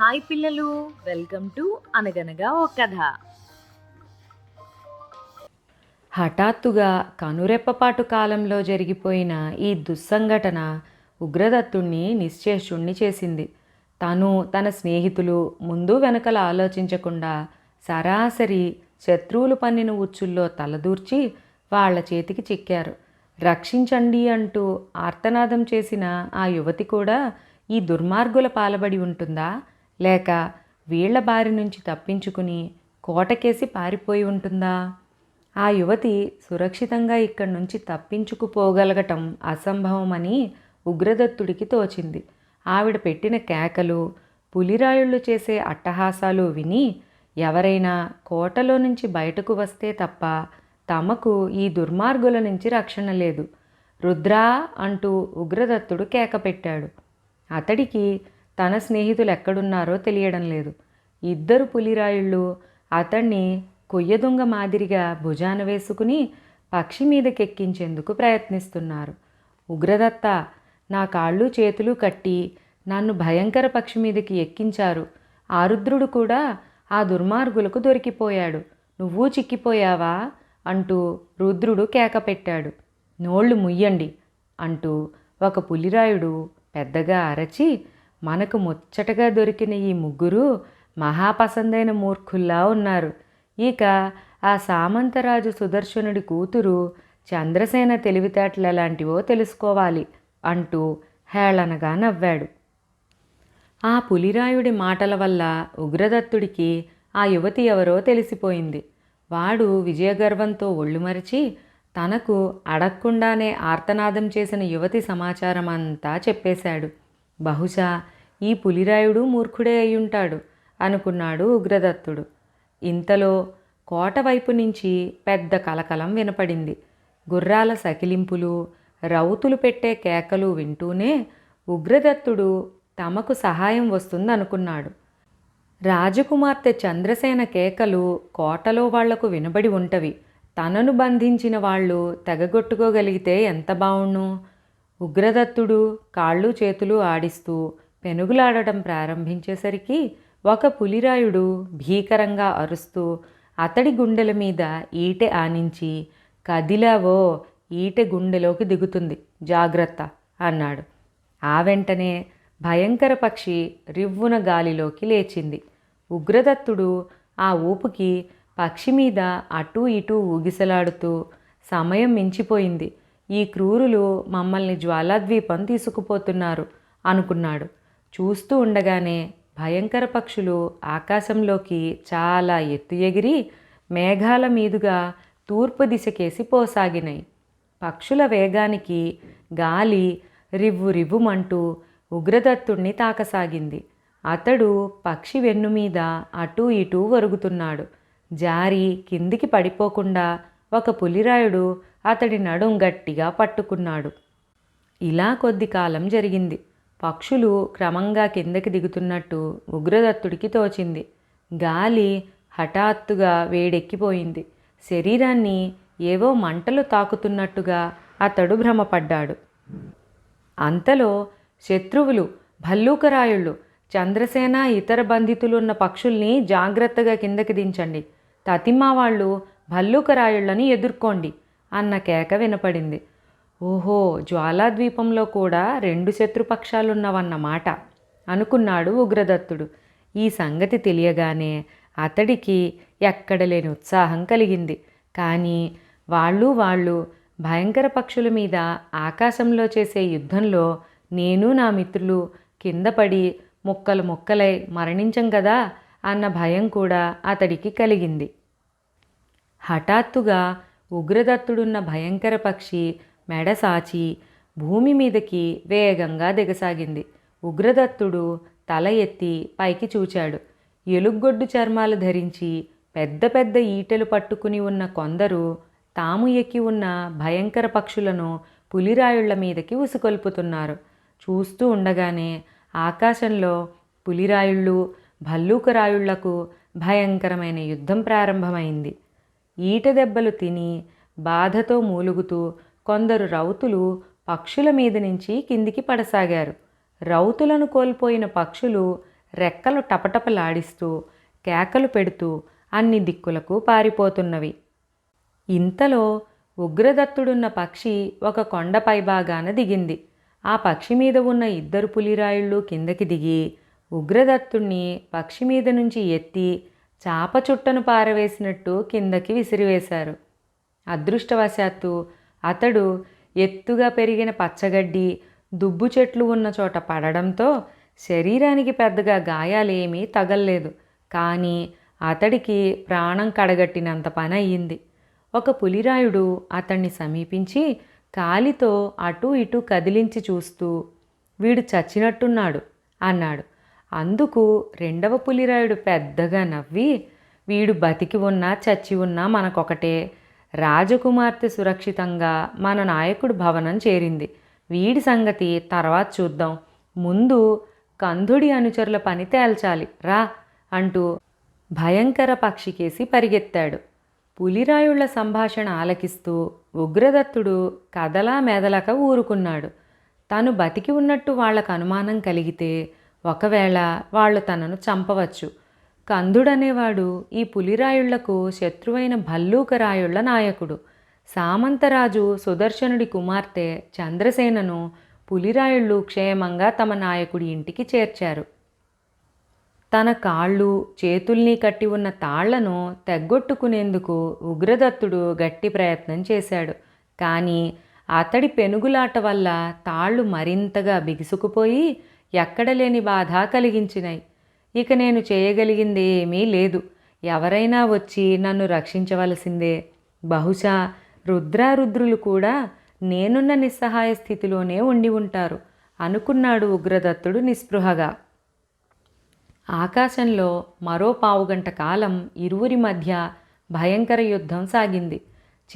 Hi పిల్లలు welcome to అనగనగా ఓ కథ. హఠాత్తుగా కనురెప్పపాటు కాలంలో జరిగిపోయిన ఈ దుస్సంఘటన ఉగ్రదత్తుణ్ణి నిశ్చేషుణ్ణి చేసింది. తను తన స్నేహితులు ముందు వెనకల ఆలోచించకుండా సరాసరి శత్రువులు పన్నిన ఉచ్చుల్లో తలదూర్చి వాళ్ళ చేతికి చిక్కారు. రక్షించండి అంటూ ఆర్తనాదం చేసిన ఆ యువతి కూడా ఈ దుర్మార్గుల పాలబడి ఉంటుందా? లేక వీళ్ళ బారి నుంచి తప్పించుకుని కోటకేసి పారిపోయి ఉంటుందా? ఆ యువతి సురక్షితంగా ఇక్కడి నుంచి తప్పించుకుపోగలగటం అసంభవమని ఉగ్రదత్తుడికి తోచింది. ఆవిడ పెట్టిన కేకలు పులిరాయుళ్ళు చేసే అట్టహాసాలు విని ఎవరైనా కోటలో నుంచి బయటకు వస్తే తప్ప తమకు ఈ దుర్మార్గుల నుంచి రక్షణ లేదు. రుద్రా అంటూ ఉగ్రదత్తుడు కేక పెట్టాడు. అతడికి తన స్నేహితులు ఎక్కడున్నారో తెలియడం లేదు. ఇద్దరు పులిరాయుళ్ళు అతన్ని కొయ్యదొంగ మాదిరిగా భుజాన వేసుకుని పక్షి మీదకెక్కించేందుకు ప్రయత్నిస్తున్నారు. ఉగ్రదత్త నా కాళ్ళు చేతులు కట్టి నన్ను భయంకర పక్షి మీదకి ఎక్కించారు. ఆరుద్రుడు కూడా ఆ దుర్మార్గులకు దొరికిపోయాడు. నువ్వు చిక్కిపోయావా? అంటూ రుద్రుడు కేక పెట్టాడు. నోళ్ళు ముయ్యండి అంటూ ఒక పులిరాయుడు పెద్దగా అరచి మనకు ముచ్చటగా దొరికిన ఈ ముగ్గురు మహాపసందైన మూర్ఖుల్లా ఉన్నారు. ఇక ఆ సామంతరాజు సుదర్శనుడి కూతురు చంద్రసేన తెలివితేటలు ఎలాంటివో తెలుసుకోవాలి అంటూ హేళనగా నవ్వాడు. ఆ పులిరాయుడి మాటల వల్ల ఉగ్రదత్తుడికి ఆ యువతి ఎవరో తెలిసిపోయింది. వాడు విజయగర్వంతో ఒళ్ళు మరిచి తనకు అడగకుండానే ఆర్తనాదం చేసిన యువతి సమాచారం అంతా చెప్పేశాడు. బహుశా ఈ పులిరాయుడు మూర్ఖుడే అయ్యుంటాడు అనుకున్నాడు ఉగ్రదత్తుడు. ఇంతలో కోట వైపు నుంచి పెద్ద కలకలం వినపడింది. గుర్రాల సకిలింపులు రౌతులు పెట్టే కేకలు వింటూనే ఉగ్రదత్తుడు తమకు సహాయం వస్తుందనుకున్నాడు. రాజకుమార్తె చంద్రసేన కేకలు కోటలో వాళ్ళకు వినబడి ఉంటవి. తనను బంధించిన వాళ్ళు తెగగొట్టుకోగలిగితే ఎంత బావుణ్ణు ఉగ్రదత్తుడు కాళ్ళు చేతులు ఆడిస్తూ పెనుగులాడటం ప్రారంభించేసరికి ఒక పులిరాయుడు భీకరంగా అరుస్తూ అతడి గుండెల మీద ఈటె ఆనించి కదిలావో ఈటె గుండెలోకి దిగుతుంది జాగ్రత్త అన్నాడు. ఆ వెంటనే భయంకర పక్షి రివ్వున గాలిలోకి లేచింది. ఉగ్రదత్తుడు ఆ ఊపుకి పక్షి మీద అటూ ఇటూ ఊగిసలాడుతూ సమయం మించిపోయింది ఈ క్రూరులు మమ్మల్ని జ్వాలాద్వీపం తీసుకుపోతున్నారు అనుకున్నాడు. చూస్తూ ఉండగానే భయంకర పక్షులు ఆకాశంలోకి చాలా ఎత్తు ఎగిరి మేఘాల మీదుగా తూర్పు దిశకేసి పోసాగినాయి. పక్షుల వేగానికి గాలి రివ్వు రివ్వుమంటూ ఉగ్రదత్తుణ్ణి తాకసాగింది. అతడు పక్షి వెన్ను మీద అటూ ఇటూ వరుగుతున్నాడు. జారి కిందికి పడిపోకుండా ఒక పులిరాయుడు అతడి నడుం గట్టిగా పట్టుకున్నాడు. ఇలా కొద్ది కాలం జరిగింది. పక్షులు క్రమంగా కిందకి దిగుతున్నట్టు ఉగ్రదత్తుడికి తోచింది. గాలి హఠాత్తుగా వేడెక్కిపోయింది. శరీరాన్ని ఏవో మంటలు తాకుతున్నట్టుగా అతడు భ్రమపడ్డాడు. అంతలో శత్రువులు భల్లూకరాయుళ్ళు చంద్రసేన ఇతర బంధితులున్న పక్షుల్ని జాగ్రత్తగా కిందకి దించండి. తతిమ్మ వాళ్ళు భల్లూకరాయుళ్ళని ఎదుర్కోండి అన్న కేక వినపడింది. ఓహో జ్వాలాద్వీపంలో కూడా రెండు శత్రుపక్షాలున్నవన్నమాట అనుకున్నాడు ఉగ్రదత్తుడు. ఈ సంగతి తెలియగానే అతడికి ఎక్కడలేని ఉత్సాహం కలిగింది. కానీ వాళ్ళు వాళ్ళు భయంకర పక్షుల మీద ఆకాశంలో చేసే యుద్ధంలో నేను నా మిత్రులు కింద పడి ముక్కలు ముక్కలై మరణించం కదా అన్న భయం కూడా అతడికి కలిగింది. హఠాత్తుగా ఉగ్రదత్తుడున్న భయంకర పక్షి మెడ సాచి భూమి మీదకి వేగంగా దిగసాగింది. ఉగ్రదత్తుడు తల ఎత్తి పైకి చూచాడు. ఎలుగొడ్డు చర్మాలు ధరించి పెద్ద పెద్ద ఈటెలు పట్టుకుని ఉన్న కొందరు తాము ఎక్కి ఉన్న భయంకర పక్షులను పులిరాయుళ్ళ మీదకి ఉసుకొల్పుతున్నారు. చూస్తూ ఉండగానే ఆకాశంలో పులిరాయుళ్ళు భల్లూకరాయుళ్ళకు భయంకరమైన యుద్ధం ప్రారంభమైంది. ఈట దెబ్బలు తిని బాధతో మూలుగుతూ కొందరు రౌతులు పక్షుల మీద నుంచి కిందికి పడసాగారు. రౌతులను కోల్పోయిన పక్షులు రెక్కలు టపటపలాడిస్తూ కేకలు పెడుతూ అన్ని దిక్కులకు పారిపోతున్నవి. ఇంతలో ఉగ్రదత్తుడున్న పక్షి ఒక కొండ పైభాగాన దిగింది. ఆ పక్షి మీద ఉన్న ఇద్దరు పులిరాయుళ్ళు కిందకి దిగి ఉగ్రదత్తుణ్ణి పక్షి మీద నుంచి ఎత్తి చాప చుట్టను పారవేసినట్టు కిందకి విసిరివేశారు. అదృష్టవశాత్తు అతడు ఎత్తుగా పెరిగిన పచ్చగడ్డి దుబ్బు చెట్లు ఉన్న చోట పడడంతో శరీరానికి పెద్దగా గాయాలేమీ తగల్లేదు. కానీ అతడికి ప్రాణం కడగట్టినంత పని అయ్యింది ఒక పులిరాయుడు అతన్ని సమీపించి కాలితో అటూ ఇటూ కదిలించి చూస్తూ వీడు చచ్చినట్టున్నాడు అన్నాడు. అందుకు రెండవ పులిరాయుడు పెద్దగా నవ్వి వీడు బతికి ఉన్నా చచ్చి ఉన్నా మనకొకటే. రాజకుమార్తె సురక్షితంగా మన నాయకుడు భవనం చేరింది. వీడి సంగతి తర్వాత చూద్దాం. ముందు కందుడి అనుచరుల పని తేల్చాలి. రా అంటూ భయంకర పక్షికేసి పరిగెత్తాడు. పులిరాయుళ్ళ సంభాషణ ఆలకిస్తూ ఉగ్రదత్తుడు కదలా మెదలక ఊరుకున్నాడు. తను బతికి ఉన్నట్టు వాళ్ళకు అనుమానం కలిగితే ఒకవేళ వాళ్ళు తనను చంపవచ్చు. కందుడనేవాడు ఈ పులిరాయుళ్ళకు శత్రువైన భల్లూకరాయుళ్ళ నాయకుడు. సామంతరాజు సుదర్శనుడి కుమార్తె చంద్రసేనను పులిరాయుళ్ళు క్షేమంగా తమ నాయకుడి ఇంటికి చేర్చారు. తన కాళ్ళు చేతుల్ని కట్టి ఉన్న తాళ్ళను తెగ్గొట్టుకునేందుకు ఉగ్రదత్తుడు గట్టి ప్రయత్నం చేశాడు. కానీ అతడి పెనుగులాట వల్ల తాళ్ళు మరింతగా బిగుసుకుపోయి ఎక్కడలేని బాధ కలిగించినాయి ఇక నేను చేయగలిగింది ఏమీ లేదు. ఎవరైనా వచ్చి నన్ను రక్షించవలసిందే. బహుశా రుద్రారుద్రులు కూడా నేనున్న నిస్సహాయ స్థితిలోనే ఉండి ఉంటారు అనుకున్నాడు ఉగ్రదత్తుడు నిస్పృహగా. ఆకాశంలో మరో పావుగంట కాలం ఇరువురి మధ్య భయంకర యుద్ధం సాగింది.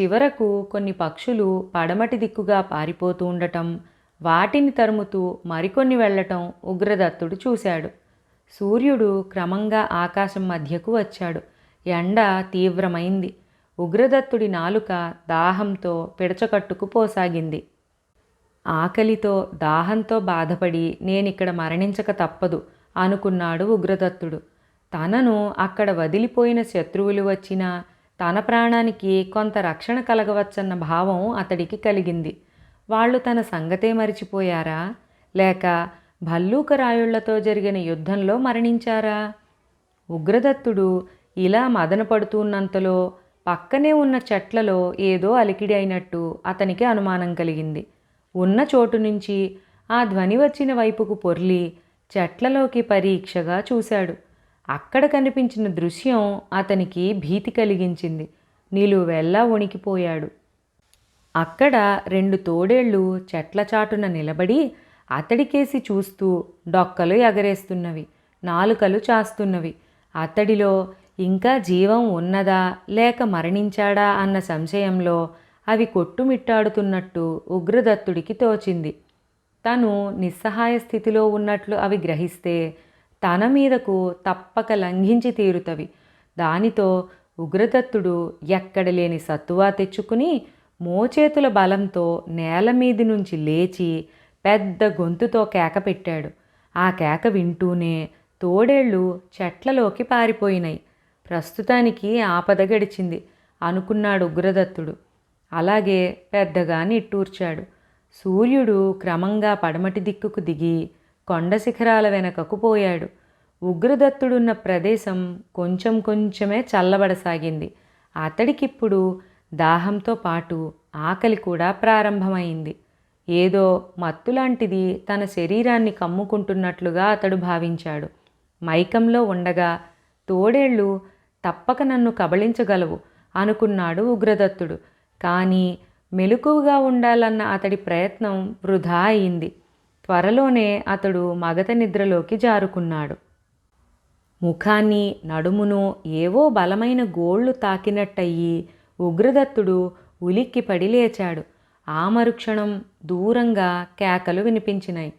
చివరకు కొన్ని పక్షులు పడమటి దిక్కుగా పారిపోతూ ఉండటం వాటిని తరుముతూ మరికొన్ని వెళ్ళటం ఉగ్రదత్తుడు చూశాడు. సూర్యుడు క్రమంగా ఆకాశం మధ్యకు వచ్చాడు. ఎండ తీవ్రమైంది. ఉగ్రదత్తుడి నాలుక దాహంతో పిడచకట్టుకు పోసాగింది. ఆకలితో దాహంతో బాధపడి నేనిక్కడ మరణించక తప్పదు అనుకున్నాడు ఉగ్రదత్తుడు. తనను అక్కడ వదిలిపోయిన శత్రువులు వచ్చినా తన ప్రాణానికి కొంత రక్షణ కలగవచ్చన్న భావం అతడికి కలిగింది. వాళ్ళు తన సంగతే మరిచిపోయారా? లేక భల్లూకరాయుళ్ళతో జరిగిన యుద్ధంలో మరణించారా? ఉగ్రదత్తుడు ఇలా మదన పడుతున్నంతలో పక్కనే ఉన్న చెట్లలో ఏదో అలికిడి అయినట్టు అతనికి అనుమానం కలిగింది. ఉన్న చోటు నుంచి ఆ ధ్వని వచ్చిన వైపుకు పొర్లి చెట్లలోకి పరీక్షగా చూశాడు. అక్కడ కనిపించిన దృశ్యం అతనికి భీతి కలిగించింది. నిలువెల్లా వణికిపోయాడు. అక్కడ రెండు తోడేళ్ళు చెట్ల చాటున నిలబడి అతడికేసి చూస్తూ డొక్కలు ఎగరేస్తున్నవి నాలుకలు చాస్తున్నవి. అతడిలో ఇంకా జీవం ఉన్నదా లేక మరణించాడా అన్న సంశయంలో అవి కొట్టుమిట్టాడుతున్నట్టు ఉగ్రదత్తుడికి తోచింది. తను నిస్సహాయ స్థితిలో ఉన్నట్లు అవి గ్రహిస్తే తన మీదకు తప్పక లంఘించి తీరుతవి. దానితో ఉగ్రదత్తుడు ఎక్కడ లేని సత్తువా తెచ్చుకుని మోచేతుల బలంతో నేల మీది నుంచి లేచి పెద్ద గొంతుతో కేక పెట్టాడు. ఆ కేక వింటూనే తోడేళ్ళు చెట్లలోకి పారిపోయినాయి. ప్రస్తుతానికి ఆపద గడిచింది అనుకున్నాడు ఉగ్రదత్తుడు. అలాగే పెద్దగా నిట్టూర్చాడు. సూర్యుడు క్రమంగా పడమటి దిక్కుకు దిగి కొండ శిఖరాల వెనకకు పోయాడు. ఉగ్రదత్తుడున్న ప్రదేశం కొంచెం కొంచెమే చల్లబడసాగింది. అతడికిప్పుడు దాహంతో పాటు ఆకలి కూడా ప్రారంభమైంది. ఏదో మత్తులాంటిది తన శరీరాన్ని కమ్ముకుంటున్నట్లుగా అతడు భావించాడు. మైకంలో ఉండగా తోడేళ్ళు తప్పక నన్ను కబళించగలవు అనుకున్నాడు ఉగ్రదత్తుడు. కానీ మెలకువగా ఉండాలన్న అతడి ప్రయత్నం వృధా అయింది. త్వరలోనే అతడు మగత నిద్రలోకి జారుకున్నాడు. ముఖాన్ని నడుమును ఏవో బలమైన గోళ్ళు తాకినట్టయి ఉగ్రదత్తుడు ఉలిక్కిపడి లేచాడు. ఆ మరుక్షణం దూరంగా కేకలు వినిపించినాయి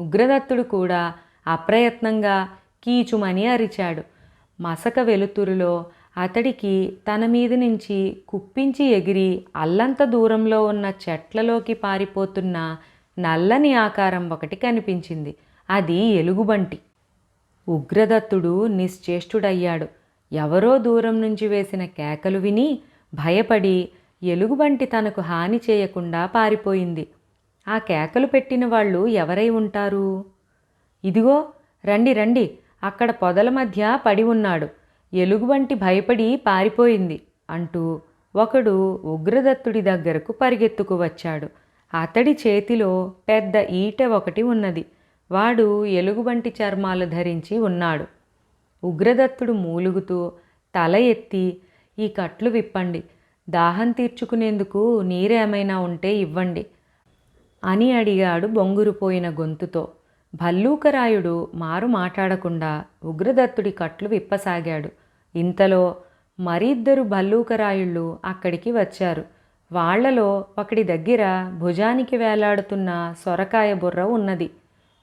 ఉగ్రదత్తుడు కూడా అప్రయత్నంగా కీచుమని అరిచాడు. మసక వెలుతురులో అతడికి తన మీద నుంచి కుప్పించి ఎగిరి అల్లంత దూరంలో ఉన్న చెట్లలోకి పారిపోతున్న నల్లని ఆకారం ఒకటి కనిపించింది. అది ఎలుగుబంటి. ఉగ్రదత్తుడు నిశ్చేష్టుడయ్యాడు. ఎవరో దూరం నుంచి వేసిన కేకలు విని భయపడి ఎలుగుబంటి తనకు హాని చేయకుండా పారిపోయింది. ఆ కేకలు పెట్టిన వాళ్ళు ఎవరై ఉంటారు? ఇదిగో రండి రండి. అక్కడ పొదల మధ్య పడి ఉన్నాడు. ఎలుగుబంటి భయపడి పారిపోయింది అంటూ ఒకడు ఉగ్రదత్తుడి దగ్గరకు పరిగెత్తుకు వచ్చాడు. అతడి చేతిలో పెద్ద ఈట ఒకటి ఉన్నది. వాడు ఎలుగుబంటి చర్మాలు ధరించి ఉన్నాడు. ఉగ్రదత్తుడు మూలుగుతూ తల ఎత్తి ఈ కట్లు విప్పండి. దాహం తీర్చుకునేందుకు నీరేమైనా ఉంటే ఇవ్వండి అని అడిగాడు బొంగురుపోయిన గొంతుతో. భల్లూకరాయుడు మారు మాట్లాడకుండా ఉగ్రదత్తుడి కట్లు విప్పసాగాడు. ఇంతలో మరిద్దరు భల్లూకరాయుళ్ళు అక్కడికి వచ్చారు. వాళ్ళలో ఒకడి దగ్గర భుజానికి వేలాడుతున్న సొరకాయ బుర్ర ఉన్నది.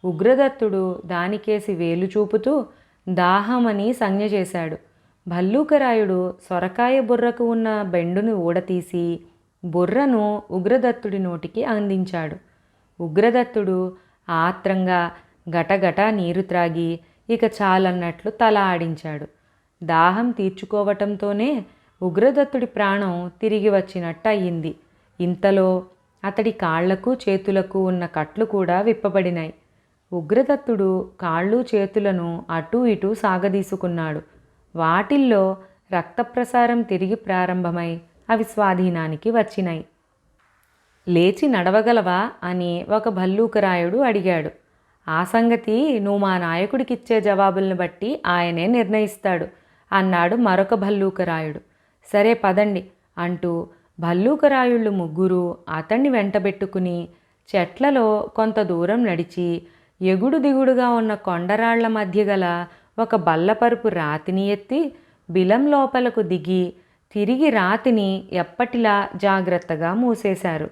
ఉగ్రదత్తుడు దానికేసి వేలు చూపుతూ దాహమని సంజ్ఞ చేశాడు. భల్లూకరాయుడు సొరకాయ బుర్రకు ఉన్న బెండును ఊడతీసి బుర్రను ఉగ్రదత్తుడి నోటికి అందించాడు. ఉగ్రదత్తుడు ఆత్రంగా గటగట నీరు త్రాగి ఇక చాలన్నట్లు తల ఆడించాడు. దాహం తీర్చుకోవటంతోనే ఉగ్రదత్తుడి ప్రాణం తిరిగి వచ్చినట్టు అయ్యింది ఇంతలో అతడి కాళ్ళకు చేతులకు ఉన్న కట్లు కూడా విప్పబడినాయి. ఉగ్రదత్తుడు కాళ్ళు చేతులను అటూ ఇటూ సాగదీసుకున్నాడు. వాటిల్లో రక్తప్రసారం తిరిగి ప్రారంభమై అవి స్వాధీనానికి వచ్చినాయి లేచి నడవగలవా అని ఒక భల్లూకరాయుడు అడిగాడు. ఆ సంగతి నువ్వు మా నాయకుడికిచ్చే జవాబులను బట్టి ఆయనే నిర్ణయిస్తాడు అన్నాడు మరొక భల్లూకరాయుడు. సరే పదండి అంటూ భల్లూకరాయుళ్ళు ముగ్గురు అతన్ని వెంటబెట్టుకుని చెట్లలో కొంత దూరం నడిచి ఎగుడు దిగుడుగా ఉన్న కొండరాళ్ళ మధ్య గల ఒక బల్లపరుపు రాతిని ఎత్తి బిలం లోపలకు దిగి తిరిగి రాతిని ఎప్పటిలా జాగ్రత్తగా మూసేశారు.